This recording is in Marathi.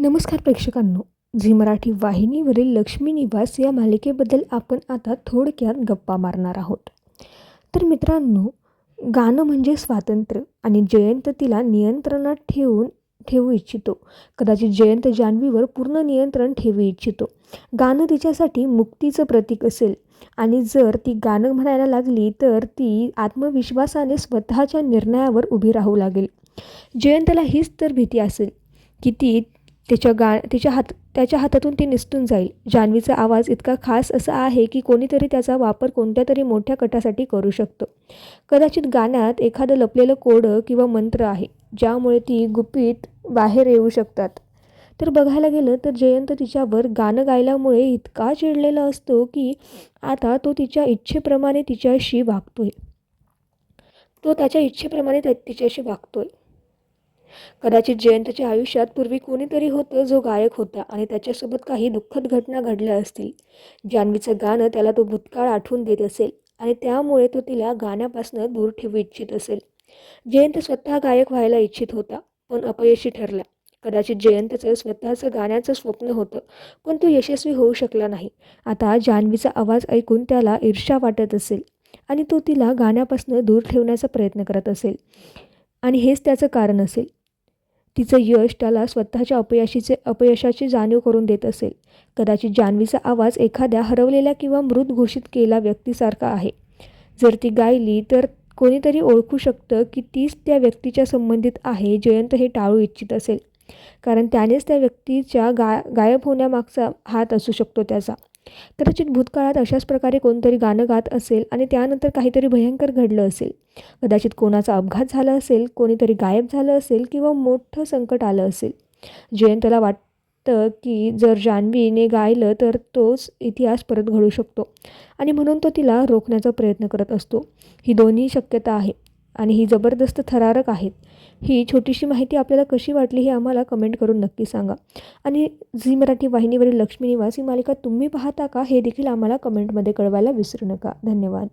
नमस्कार प्रेक्षकांनो. झी मराठी वाहिनीवरील लक्ष्मी निवास या मालिकेबद्दल आपण आता थोडक्यात गप्पा मारणार आहोत. तर मित्रांनो गाणं म्हणजे स्वातंत्र्य आणि जयंत तिला नियंत्रणात ठेवून ठेवू इच्छितो. कदाचित जयंत जान्हवीवर पूर्ण नियंत्रण ठेवू इच्छितो. गाणं तिच्यासाठी मुक्तीचं प्रतीक असेल आणि जर ती गाणं म्हणायला लागली तर ती आत्मविश्वासाने स्वतःच्या निर्णयावर उभी राहू लागेल. जयंतला हीच तर भीती असेल की ती त्याच्या गा तिच्या हात त्याच्या हातातून ती निसटून जाईल. जान्हवीचा आवाज इतका खास असा आहे की कोणीतरी त्याचा वापर कोणत्या तरी मोठ्या कटासाठी करू शकतो. कदाचित गाण्यात एखादं लपलेलं कोडं किंवा मंत्र आहे ज्यामुळे ती गुपित बाहेर येऊ शकतात. तर बघायला गेलं तर जयंत तिच्यावर गाणं गायल्यामुळे इतका चिडलेला असतो की आता तो तिच्या इच्छेप्रमाणे तिच्याशी वागतोय. तो त्याच्या इच्छेप्रमाणे त्या तिच्याशी वागतोय. कदाचित जयंतच्या आयुष्यात पूर्वी कोणीतरी होतं जो गायक होता आणि त्याच्यासोबत काही दुःखद घटना घडल्या असतील. जान्हवीचं गाणं त्याला तो भूतकाळ आठवून देत असेल आणि त्यामुळे तो तिला गाण्यापासून दूर ठेवू इच्छित असेल. जयंत स्वतः गायक व्हायला इच्छित होता पण अपयशी ठरला. कदाचित जयंतचं स्वतःचं गाण्याचं स्वप्न होतं पण तो यशस्वी होऊ शकला नाही. आता जान्हवीचा आवाज ऐकून त्याला ईर्ष्या वाटत असेल आणि तो तिला गाण्यापासून दूर ठेवण्याचा प्रयत्न करत असेल. आणि हेच त्याचं कारण असेल. तिचं यश त्याला स्वतःच्या अपयशीचे अपयशाची जाणीव करून देत असेल. कदाचित जान्हवीचा आवाज एखाद्या हरवलेल्या किंवा मृत घोषित केला व्यक्तीसारखा आहे. जर ती गायली तर कोणीतरी ओळखू शकतं की तीच त्या व्यक्तीच्या संबंधित आहे. जयंत हे टाळू इच्छित असेल. कारण त्यानेच त्या व्यक्तीच्या गा गायब होण्यामागचा हात असू शकतो त्याचा. कदाचित भूतकाळात अशाच प्रकारे कोणतरी गाणं गात असेल आणि त्यानंतर काहीतरी भयंकर घडलं असेल. कदाचित कोणाचा अपघात झाला असेल कोणीतरी गायब झालं असेल किंवा मोठं संकट आलं असेल. जयंतला वाटतं की जर जान्हवीने गायलं तर तोच इतिहास परत घडू शकतो आणि म्हणून तो तिला रोखण्याचा प्रयत्न करत असतो. ही दोन्ही शक्यता आहे. आणि ही जबरदस्त थरारक आहेत. ही छोटीशी माहिती आपल्याला कशी वाटली हे आम्हाला कमेंट करून नक्की सांगा. आणि झी मराठी वाहिनीवरील लक्ष्मी निवास ही मालिका तुम्ही पाहता का हे देखील आम्हाला कमेंटमध्ये कळवायला विसरू नका. धन्यवाद.